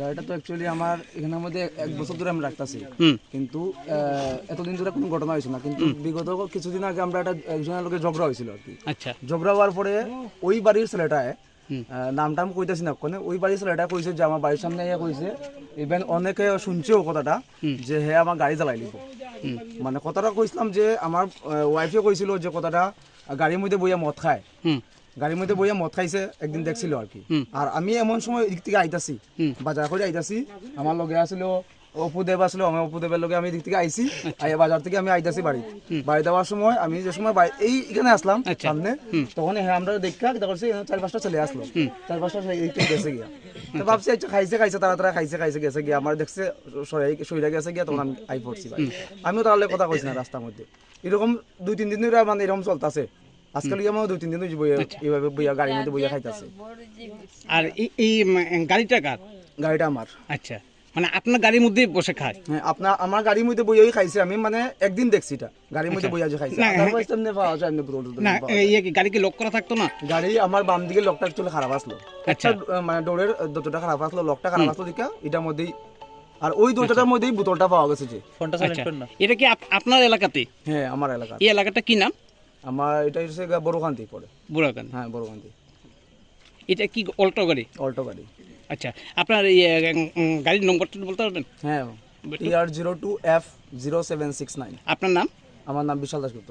গাড়িটা তো অ্যাকচুয়ালি আমার এখানের মধ্যে এক বছর ধরে আমি রাখতেছি। কিন্তু এতদিন ধরে কোনো ঘটনা হয়েছিল না। কিন্তু বিগত কিছুদিন আগে আমরা একটা একজনের লোকের ঝগড়া হয়েছিল আর কি। আচ্ছা। ঝগড়া হওয়ার পরে ওই বাড়ির ছেলেটায় নাম টাম কইতেছি না। ওখানে ওই বাড়ির ছেলেটা কইছে যে আমার বাড়ির সামনে ইয়ে কইছে ইভেন অনেকে শুনছেও কথাটা যে হ্যাঁ আমার গাড়ি চালাই লিব হুম। মানে কথাটা কইছিলাম যে আমার ওয়াইফে কইছিল যে কথাটা গাড়ির মধ্যে বইয়া মদ খায়। গাড়ির মধ্যে বইয়া মদ খাইছে একদিন দেখছিল আর কি। আর আমি এমন সময় এদিক থেকে আইতাছি বাজার করে আইতাছি। আমার লগে আসলো অপুদেব আসলো আমার অপুদেবের লগে আমি এদিক থেকে আইছি। বাজার থেকে আমি আইতাছি বাড়ি। বাড়ি দেওয়ার সময় আমি যে সময় এই এখানে আসলাম আচ্ছা। সামনে তখন হ্যাঁ আমরা দেখা দেখছি চার পাঁচটা ছেলে আসলো। চার পাঁচটা গেছে গিয়া। তো ভাবছি খাইছে খাইছে তারা তারা খাইছে খাইছে গেছে গিয়া। আমার দেখছে শরীরে গেছে গিয়া তখন আমি আই পড়ছি আমিও তাহলে কথা কইছি না রাস্তার মধ্যে। এরকম দুই তিন দিন ধরে মানে এরকম চলতেছে। আজকাল আমার দুই তিন দিন ধরে বইয়া আচ্ছা। এইভাবে বইয়া গাড়ির মধ্যে বইয়া খাইতেছে। আর এই গাড়িটা কার? গাড়িটা আমার। আচ্ছা। মানে আপনার গাড়ির মধ্যেই বসে খায়? হ্যাঁ আপনার আমার গাড়ির মধ্যে বইয়াই খাইছে। আমি মানে একদিন দেখছি এটা। গাড়ির মধ্যে আচ্ছা। বইয়া যে খাইছে। না, যায়। ইয়ে কি গাড়ি কি লক করা থাকতো না? গাড়ি আমার বাম দিকে লকটা একটু খারাপ আসলো। আচ্ছা। মানে ডোরের দরজাটা খারাপ আসলো লকটা খারাপ আসলো দিকে এটার মধ্যেই আর ওই দরজাটার মধ্যেই বোতলটা পাওয়া গেছে যে। আচ্ছা। এটা কি আপনার এলাকাতে? হ্যাঁ আমার এলাকা এই এলাকাটা কি নাম? আমার এটা হচ্ছে বড়কান্তি পড়ে বুড়াকান হ্যাঁ বড়কান্তি এটা কি অল্টো গাড়ি? অল্টো গাড়ি। আচ্ছা আপনার এই উম, গাড়ির নম্বরটা বলতে পারবেন? হ্যাঁ TR zero two F zero seven six nine আপনার নাম? আমার নাম বিশাল দাসগুপ্ত